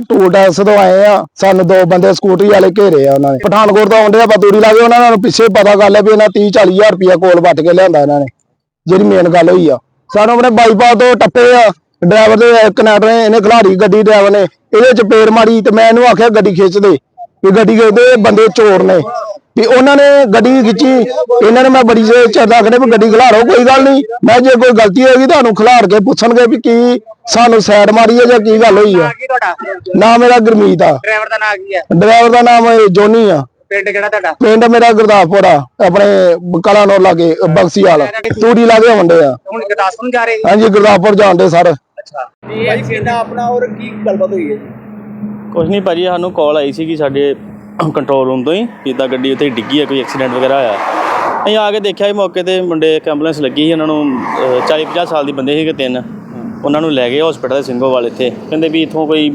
Toll tax ਤੋਂ ਆਏ ਆ। ਸਾਨੂੰ ਦੋ ਬੰਦੇ ਸਕੂਟਰੀ ਵਾਲੇ ਘੇਰੇ ਆ ਉਹਨਾਂ ਨੇ। ਪਠਾਨਕੋਟ ਤੋਂ ਆਉਂਦੇ ਆ, ਬਤੂਰੀ ਲਾ ਉਹਨਾਂ ਨੂੰ ਪਿੱਛੇ ਪਤਾ ਗੱਲ ਹੈ ਵੀ ਇਹਨਾਂ 30 40 ਹਜ਼ਾਰ ਰੁਪਇਆ ਕੋਲ ਵੱਟ ਕੇ ਲਿਆਂਦਾ ਇਹਨਾਂ ਨੇ, ਜਿਹੜੀ ਮੇਨ ਗੱਲ ਹੋਈ ਆ। ਸਾਨੂੰ ਆਪਣੇ ਬਾਈਪਾਸ ਤੋਂ ਟੱਪੇ ਆ। ਡਰਾਈਵਰ ਦੇ ਕਨੈਕਟਰ ਨੇ, ਇਹਨੇ ਖਿਲਾੜੀ ਗੱਡੀ ਡਰਾਈਵਰ ਨੇ। ਇਹਦੇ ਚ ਪੇਰ ਮਾਰੀ ਤੇ ਮੈਂ ਇਹਨੂੰ ਆਖਿਆ, ਗੱਡੀ ਖਿੱਚ ਦੇ। ਵੀ ਗੱਡੀ ਖਿੱਚਦੇ ਬੰਦੇ ਚੋਰ ਨੇ। ਵੀ ਉਹਨਾਂ ਨੇ ਗੱਡੀ ਖਿੱਚੀ ਇਹਨਾਂ ਨੇ ਮੈਂ ਬੜੀ ਜੇ ਚਰਦਾ ਕਰੇ ਵੀ ਗੱਡੀ ਖਿਲਾਰੋ ਕੋਈ ਗੱਲ ਨਹੀਂ। ਮੈਂ ਜੇ ਕੋਈ ਗਲਤੀ ਹੋਏਗੀ ਤੁਹਾਨੂੰ ਖਿਲਾਰ ਕੇ ਪੁੱਛਣਗੇ ਵੀ ਕੀ ਸਾਨੂੰ ਸਾਈਡ ਮਾਰੀ ਹੈ ਜਾਂ ਕੀ ਗੱਲ ਹੋਈ ਆ ਕੀ ਤੁਹਾਡਾ? ਨਾਮ ਮੇਰਾ ਗੁਰਮੀਤ ਆ। ਡਰਾਈਵਰ ਦਾ ਨਾਮ ਕੀ ਹੈ? ਡਰਾਈਵਰ ਦਾ ਨਾਮ ਇਹ ਜੋਨੀ ਆ। ਪਿੰਡ ਕਿਹੜਾ ਤੁਹਾਡਾ? ਪਿੰਡ ਮੇਰਾ ਗੁਰਦਾਸਪੁਰ ਆ। ਆਪਣੇ ਕਲਾਨੌਰ ਲਾਗੇ ਬਕਸੀ ਵਾਲਾ। ਤੂੜੀ ਲਾਗੇ ਹੁੰਦੇ ਆ। ਹੁਣ ਗੁਰਦਾਸਪੁਰ ਨੂੰ ਜਾ ਰਹੇ ਜੀ? ਹਾਂਜੀ ਗੁਰਦਾਸਪੁਰ ਜਾਂਦੇ ਸਰ। ਅੱਛਾ। ਇਹ ਕਿੰਨਾ ਆਪਣਾ ਔਰ ਕੀ ਗੱਲਬਾਤ ਹੋਈ ਹੈ ਕੁਛ ਨਹੀਂ ਭਾਜੀ ਸਾਨੂੰ ਕਾਲ ਆਈ ਸੀ ਕਿ ਸਾਡੇ ਕੰਟਰੋਲ ਰੂਮ ਤੋਂ ਹੀ ਇੱਦਾਂ ਗੱਡੀ ਉੱਤੇ ਡਿੱਗੀ ਹੈ ਕੋਈ ਐਕਸੀਡੈਂਟ ਵਗੈਰਾ ਹੋਇਆ। ਅਸੀਂ ਆ ਕੇ ਦੇਖਿਆ ਇਹ ਮੌਕੇ ਤੇ ਮੁੰਡੇ ਇੱਕ ਐਂਬੂਲੈਂਸ ਲੱਗੀ ਸੀ ਉਹਨਾਂ ਨੂੰ 40 50 ਸਾਲ ਦੀ ਬੰਦੇ ਸੀਗੇ ਤਿੰਨ। ਉਹਨਾਂ ਨੂੰ ਲੈ ਗਏ ਹਸਪੀਟਲ ਸਿੰਘੋਵਾਲ ਇੱਥੇ। ਕਹਿੰਦੇ ਵੀ ਇਥੋਂ ਕੋਈ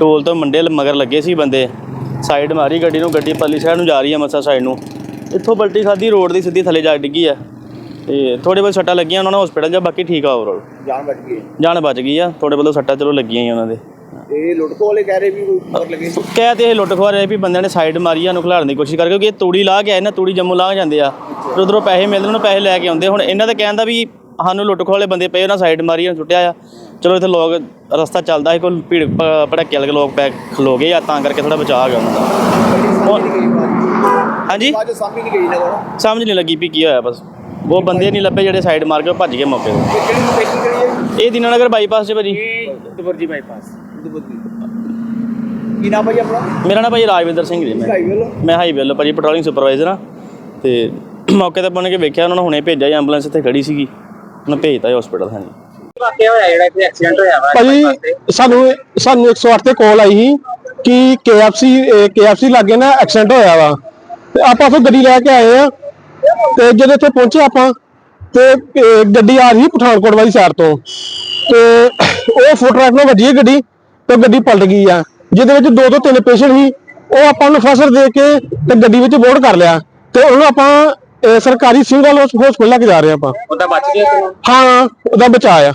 ਟੋਲ ਤੋਂ ਮੁੰਡੇ ਮਗਰ ਲੱਗੇ ਸੀ ਬੰਦੇ। ਸਾਈਡ ਮਾਰੀ ਗੱਡੀ ਨੂੰ ਗੱਡੀ ਪਰਲੀ ਸਾਈਡ ਨੂੰ ਜਾ ਰਹੀ ਹੈ ਮੱਸਾ ਸਾਈਡ ਨੂੰ। ਇੱਥੋਂ ਪਲਟੀ ਖਾਦੀ ਰੋਡ ਦੀ ਸਿੱਧੀ ਥੱਲੇ ਜਾ ਡਿੱਗੀ ਆ। ਤੇ ਥੋੜੇ ਬਹੁਤ ਸੱਟਾਂ ਲੱਗੀਆਂ ਉਹਨਾਂ ਨੂੰ ਹਸਪੀਟਲ ਜਾ ਬਾਕੀ ਠੀਕ ਆ ਓਵਰਆਲ ਜਾਨ ਬਚ ਗਈ। ਜਾਨ ਬਚ ਗਈ ਆ ਥੋੜੇ ਬਹੁਤ ਸੱਟਾਂ ਚਲੋ ਲੱਗੀਆਂ ਹੀ ਉਹਨਾਂ ਦੇ। ਇਹ ਲੁੱਟਕੋ ਵਾਲੇ ਕਹਿ ਰਹੇ ਵੀ ਮਗਰ ਲੱਗੇ? ਕਹਿ ਤੇ ਇਹ ਲੁੱਟ ਖੋਹ ਰਹੇ ਵੀ ਬੰਦਿਆਂ ਨੇ ਸਾਈਡ ਮਾਰੀ ਆ ਨੂੰ ਖਿਲਾਰਨ ਦੀ ਕੋਸ਼ਿਸ਼ ਕਰ ਕਿਉਂਕਿ ਇਹ ਤੂੜੀ ਲਾ ਕੇ ਆਏ ਨਾ ਤੂੜੀ ਜੰਮੂ ਲਾ ਜਾਂਦੇ ਆ। ਫਿਰ ਉਧਰੋਂ ਪੈਸੇ ਮਿਲਦੇ ਉਹਨਾਂ ਨੂੰ ਪੈਸੇ ਲੈ ਕੇ ਆਉਂਦੇ ਹੁਣ ਇਹਨਾਂ ਦਾ ਕਹਿਣ ਦਾ ਵੀ ਸਾਨੂੰ ਲੁੱਟ ਖੋਹ ਵਾਲੇ ਬੰਦੇ ਪਏ ਉਹਨਾਂ ਸਾਈਡ ਮਾਰੀ ਆ ਸੁੱਟਿਆ ਆ। ਚਲੋ ਇੱਥੇ ਲੋਕ ਰਸਤਾ ਚੱਲਦਾ ਸੀ ਕੋਈ ਭੀੜ ਭ- ਭੜੱਕੇ ਵਾਲੇ ਲੋਕ ਪੈ ਖਲੋ ਗਏ ਆ ਤਾਂ ਕਰਕੇ ਥੋੜਾ ਬਚਾਅ ਗਿਆ ਉਹਨਾਂ ਦਾ। ਹੁਣ- ਹਾਂਜੀ? ਬਾਅਦ ਸਾਹਮਣੇ ਨਹੀਂ ਗਈ ਨਾ ਕੋਲ ਸਮਝ ਨਹੀਂ ਲੱਗੀ ਵੀ ਕੀ ਹੋਇਆ ਬਸ। ਉਹ ਬੰਦੇ ਨਹੀਂ ਲੱਭੇ ਜਿਹੜੇ ਸਾਈਡ ਮਾਰ ਕੇ ਉਹ ਭੱਜ ਗਏ ਮੌਕੇ ਤੋਂ। ਕਿਹੜੀ ਲੋਕੇਸ਼ਨ ਕਿਹੜੀ ਹੈ? ਇਹ ਦੀਨਾਨਗਰ ਬਾਈਪਾਸ 'ਚ ਭਾਜੀ। ਇਹ ਦਬਰਜੀ ਬਾਈਪਾਸ ਕੀ ਨਾਮ ਭਾਈ ਆਪਣਾ? ਮੇਰਾ ਨਾਮ ਭਾਜੀ ਰਾਜਵਿੰਦਰ ਸਿੰਘ ਜੀ। ਮੈਂ ਭਾਈ ਵੱਲੋਂ ਮੈਂ ਹਾਈਵੇ ਵੱਲੋਂ ਭਾਜੀ ਪੈਟਰੋਲਿੰਗ ਸੁਪਰਵਾਈਜ਼ਰ ਆ ਤੇ ਮੌਕੇ ਤੇ ਪਹੁੰਚ ਕੇ ਵੇਖਿਆ ਉਹਨਾਂ ਨੂੰ ਹੁਣੇ ਭੇਜਿਆ ਜੀ ਐਂਬੂਲੈਂਸ ਇੱਥੇ ਖੜੀ ਸੀਗੀ। ਉਹਨਾਂ ਭੇਜਤਾ ਹਸਪੀਟਲ ਹਾਂਜੀ। ਵਾਕਿਆ ਹੋਇਆ ਜਿਹੜਾ ਇੱਥੇ ਐਕਸੀਡੈਂਟ ਹੋਇਆ ਵਾ ਭਾਜੀ ਸਾਨੂੰ ਸਾਨੂੰ 108 ਤੇ ਕਾਲ ਆਈ ਸੀ ਕਿ KFC KFC ਲਾਗੇ ਨਾ ਐਕਸੀਡੈਂਟ ਹੋਇਆ ਵਾ। ਤੇ ਆਪਾਂ ਉੱਥੇ ਗੱਡੀ ਲੈ ਕੇ ਆਏ ਆ ਤੇ ਜਦੋਂ ਇੱਥੇ ਪਹੁੰਚੇ ਆਪਾਂ ਤੇ ਅਹ, ਗੱਡੀ ਆ ਰਹੀ ਸੀ ਪਠਾਨਕੋਟ ਵਾਲੀ ਸਾਈਡ ਤੋਂ। ਤੇ ਉਹ ਫੁੱਟ ਟਰੱਕ ਨਾਲ ਵੱਜੀ ਹੈ ਗੱਡੀ। ਤੇ ਗੱਡੀ ਪਲਟ ਗਈ ਆ। ਜਿਹਦੇ ਵਿੱਚ ਦੋ ਤੋਂ ਤਿੰਨ ਪੇਸ਼ੈਂਟ ਸੀ ਉਹ ਆਪਾਂ ਨੂੰ ਫਸਰ ਦੇ ਕੇ ਤੇ ਗੱਡੀ ਵਿੱਚ ਬੋਰਡ ਕਰ ਲਿਆ। ਤੇ ਉਹਨੂੰ ਆਪਾਂ ਅਹ, ਸਰਕਾਰੀ ਸਿਵਲ ਹਸਪਤਾਲ ਲੈ ਕੇ ਜਾ ਰਹੇ ਆਪਾਂ। ਉਹਦਾ ਬਚ ਗਿਆ ਹਾਂ ਉਹਦਾ ਬਚਾਅ ਆ।